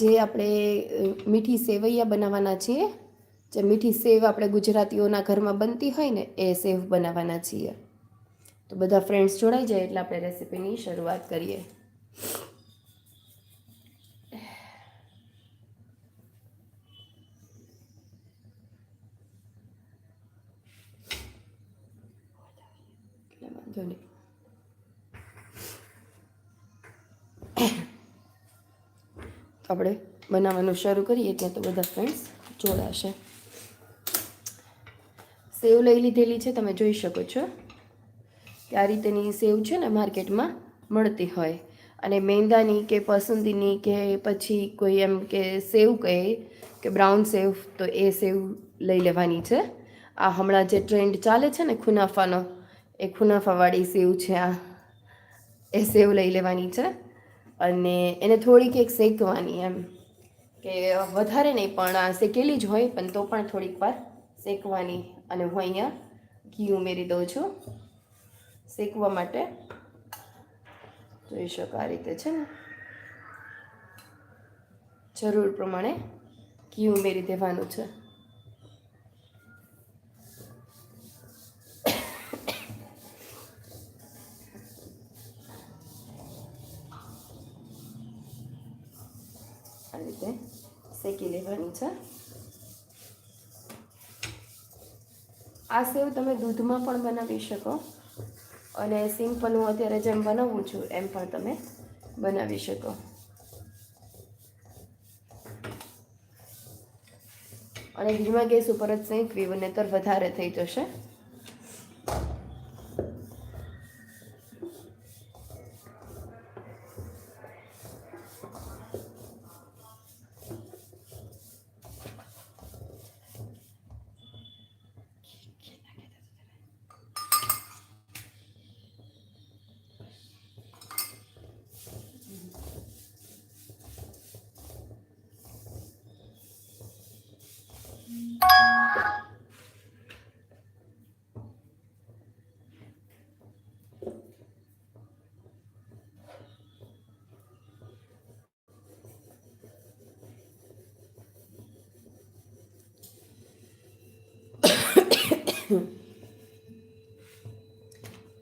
જે આપણે મીઠી સેવૈયા બનાવવાના છીએ, જે મીઠી સેવ આપણે ગુજરાતીઓના ઘરમાં બનતી હોય ને, એ સેવ બનાવવાના છીએ. તો બધા ફ્રેન્ડ્સ જોડાઈ જાય એટલે આપણે રેસીપીની શરૂઆત કરીએ. વાંધો નહીં. આપણે બનાવવાનું શરૂ કરીએ ત્યાં તો બધા ફ્રેન્ડ્સ જોડાશે. સેવ લઈ લીધેલી છે, તમે જોઈ શકો છો. કે આ રીતેની સેવ છે ને માર્કેટમાં મળતી હોય. અને મેંદાની કે પસંદીની કે પછી કોઈ એમ કે સેવ કહે કે બ્રાઉન સેવ, તો એ સેવ લઈ લેવાની છે. આ હમણાં જે ટ્રેન્ડ ચાલે છે ને ખુનાફાનો, એ ખુનાફાવાળી સેવ છે આ. એ સેવ લઈ લેવાની છે. અને એને થોડીક એક શેકવાની એમ. કે વધારે નહીં, પણ આ શેકેલી જ હોય, પણ તો પણ થોડીક વાર શેકવાની. અને હું અહીંયા ઘી ઉમેરી દઉં છું શેકવા માટે. જોઈ શકો આ રીતે છે ને. જરૂર પ્રમાણે ઘી ઉમેરી દેવાનું છે આ રીતે છે? આ સેવ તમે દૂધમાં પણ બનાવી શકો. અને સિમ્પલ હું અત્યારે જેમ બનાવું છું, એમ પણ તમે બનાવી શકો. અને ધીમા ગેસ ઉપર જ શેકવી, નહીતર વધારે થઈ જશે.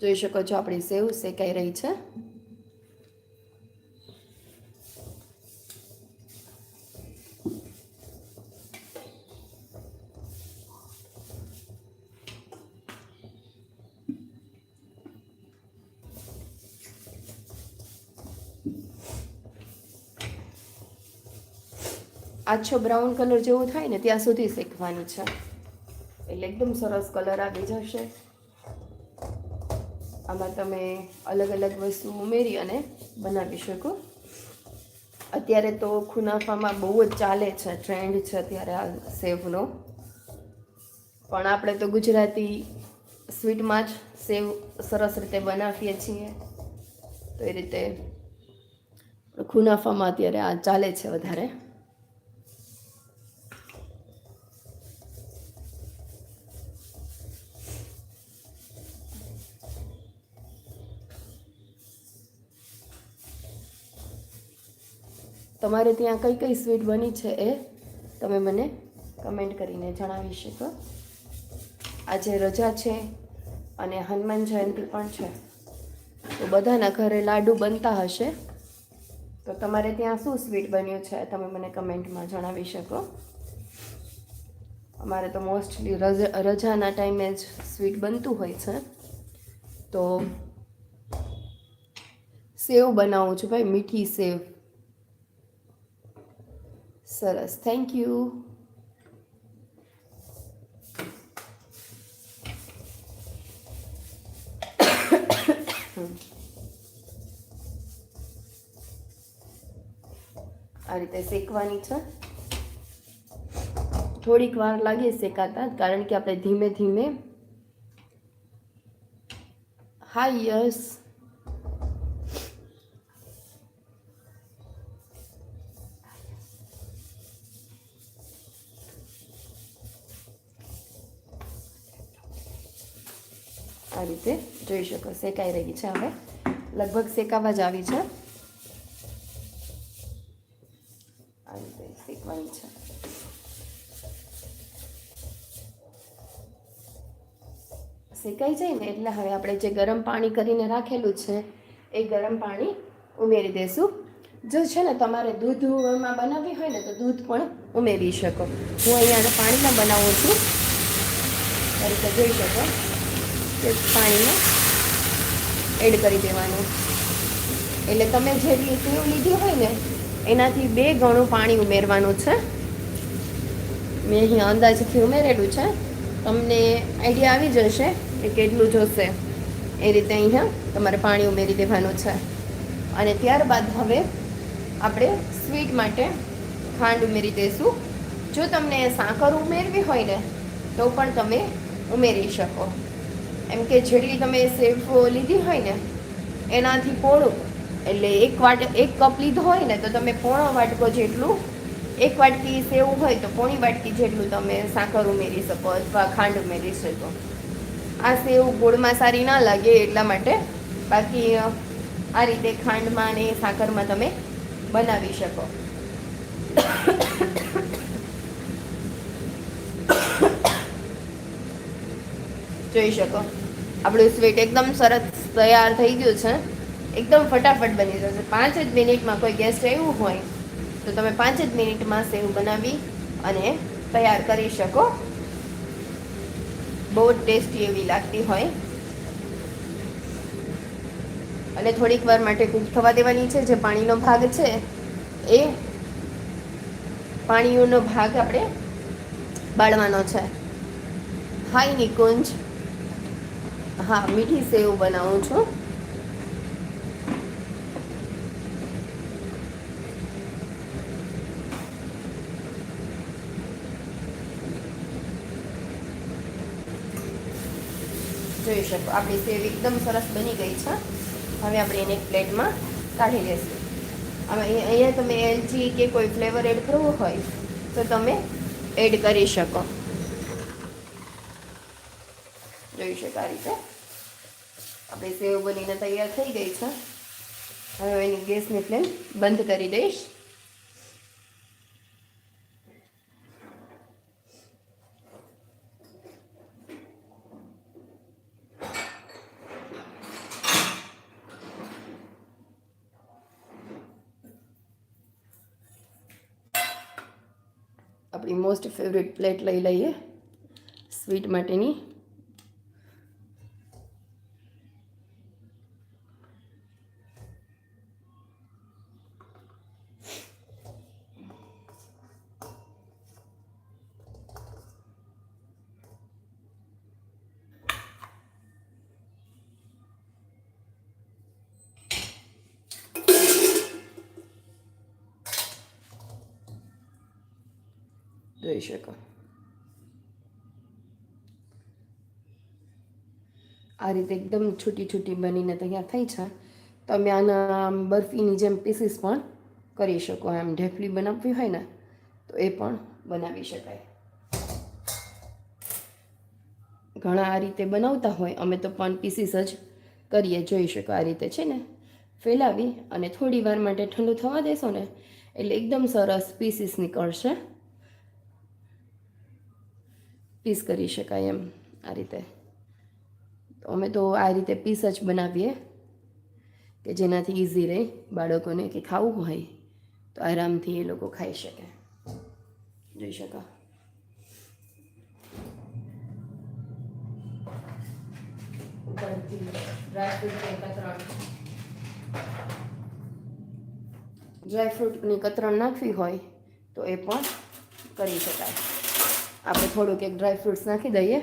જોઈ શકો છો આપણી સેવ શેકાઈ રહી છે આછો બ્રાઉન કલર જેવું થાય ને ત્યાં સુધી શેકવાની છે. એટલે એકદમ સરસ કલર આવી જશે. આમાં તમે અલગ અલગ વસ્તુ ઉમેરી અને બનાવી શકો. અત્યારે તો ખુનાફામાં બહુ જ ચાલે છે ટ્રેન્ડ છે અત્યારે આ સેવનો. પણ આપણે તો ગુજરાતી સ્વીટમાં જ સેવ સરસ રીતે બનાવીએ છીએ. તો એ રીતે ખુનાફામાં અત્યારે આ ચાલે છે વધારે. તમારે ત્યાં કઈ કઈ સ્વીટ બની છે એ તમે મને કમેન્ટ કરીને જણાવી શકો. આજે રજા છે અને હનુમાન જયંતિ પણ છે. તો બધાના ઘરે લાડુ બનતા હશે. તો તમારે ત્યાં શું સ્વીટ બન્યું છે તમે મને કમેન્ટમાં જણાવી શકો. અમારે તો મોસ્ટલી રજા, રજાના ટાઈમે જ સ્વીટ બનતું હોય છે. તો સેવ બનાવું છું ભાઈ, મીઠી સેવ. સરસ થેન્ક યુ આ રીતે શેકવાની છે. થોડીક વાર લાગે શેકાતા કારણ કે આપણે ધીમે ધીમે હા યસ આ રીતે જોઈ શકો, શેકાઈ રહી છે હવે. લગભગ શેકાવા જ આવી છે. આ રીતે શેકવાની છે. શેકાઈ જાય ને એટલે હવે આપણે જે ગરમ પાણી કરીને રાખેલું છે, એ ગરમ પાણી ઉમેરી દેશું. જો છે ને તમારે દૂધમાં બનાવવી હોય ને તો દૂધ પણ ઉમેરી શકો. હું અહીંયા પાણીમાં બનાવું છું. રીતે જોઈ શકો. પાણીમાં એડ કરી દેવાનું. એટલે તમે જેટલી સેવ લીધી હોય ને, એનાથી બે ગણું પાણી ઉમેરવાનું છે. મેં અહીંયા અંદાજથી ઉમેરેલું છે. તમને આઈડિયા આવી જશે કે કેટલું જોશે. એ રીતે અહીંયા તમારે પાણી ઉમેરી દેવાનું છે. અને ત્યારબાદ હવે આપણે સ્વીટ માટે ખાંડ ઉમેરી દઈશું જો તમને સાકર ઉમેરવી હોય ને, તો પણ તમે ઉમેરી શકો. એમ કે જેટલી તમે સેવ લીધી હોય ને, એનાથી પોણું. એટલે એક વાટ, એક કપ લીધો હોય ને, તો તમે પોણો વાટકો જેટલું, એક વાટકી સેવ હોય તો પોણી વાટકી જેટલું તમે સાકર ઉમેરી શકો અથવા ખાંડ ઉમેરી શકો. આ સેવ ગોળમાં સારી ના લાગે એટલા માટે બાકી આ રીતે ખાંડમાં અને સાકરમાં તમે બનાવી શકો. જોઈ શકો? આપણું સ્વીટ એકદમ સરસ તૈયાર થઈ ગયું છે. એકદમ ફટાફટ બની જશે. પાંચ જ મિનિટમાં કોઈ ગેસ્ટ એવું હોય, તો તમે પાંચ જ મિનિટમાં સેવ બનાવી અને તૈયાર કરી શકો. બહુ જ ટેસ્ટી એવી લાગતી હોય. અને થોડીક વાર માટે કૂક થવા દેવાની છે. જે પાણીનો ભાગ છે, એ પાણીનો ભાગ આપણે બાળવાનો છે. હાય નિકુંજ હા, મીઠી સેવ બનાવું છું. જોઈ શકો, આપણી સેવ એકદમ સરસ બની ગઈ છે. હવે આપણે એને એક પ્લેટમાં કાઢી લેશું. હવે અહીંયા તમે એલચી કે કોઈ ફ્લેવર એડ કરવો હોય, તો તમે એડ કરી શકો. જોઈ શકો આ રીતે. આપણી સેવ બનીને તૈયાર થઈ ગઈ છે. હવે એની ગેસની ફ્લેમ બંધ કરી દઈશ. આપણી મોસ્ટ ફેવરેટ પ્લેટ લઈ લઈએ. સ્વીટ માટેની. જોઈ શકો. આ રીતે એકદમ છૂટી છૂટી બનીને તૈયાર થઈ છે. તમે આના બરફીની જેમ પીસીસ પણ કરી શકો. એમ ઢેફલી બનાવવી હોય ને, તો એ પણ બનાવી શકાય. ઘણા આ રીતે બનાવતા હોય, અમે તો પણ પીસીસ જ કરીએ, જોઈ શકો આ રીતે છે ને. ફેલાવી અને થોડી વાર માટે ઠંડુ થવા દેશો ને, એટલે એકદમ સરસ પીસીસ નીકળશે. પીસ કરી શકાય એમ આ રીતે. અમે તો આ રીતે પીસ જ બનાવીએ કે જેનાથી ઇઝી રહે બાળકોને કે ખાવું હોય તો આરામથી એ લોકો ખાઈ શકે. જોઈ શકો. ડ્રાયફ્રૂટની કતરણ નાખવી હોય તો એ પણ કરી શકાય. આપણે થોડુંક એક ડ્રાય ફ્રૂટ્સ નાખી દઈએ.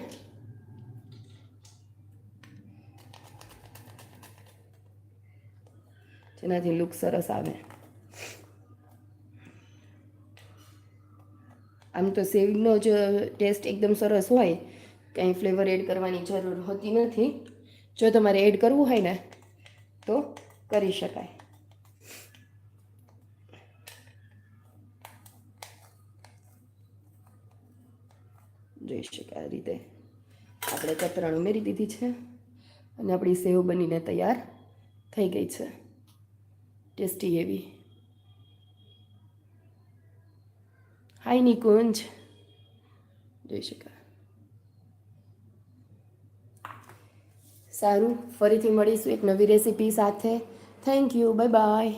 જેનાથી લુક સરસ આવે. આમ તો સેવનો જ ટેસ્ટ એકદમ સરસ હોય. કંઈ ફ્લેવર એડ કરવાની જરૂર હોતી નથી. જો તમારે એડ કરવું હોય ને, તો કરી શકાય. જોઈ શકાય આ રીતે. આપણે કતરણ ઉમેરી દીધી છે અને આપણી સેવ બનીને તૈયાર થઈ ગઈ છે. ટેસ્ટી એવી. હાય નિકુંજ જોઈ શકાય. સારું, ફરીથી મળીશું એક નવી રેસીપી સાથે. Thank you bye bye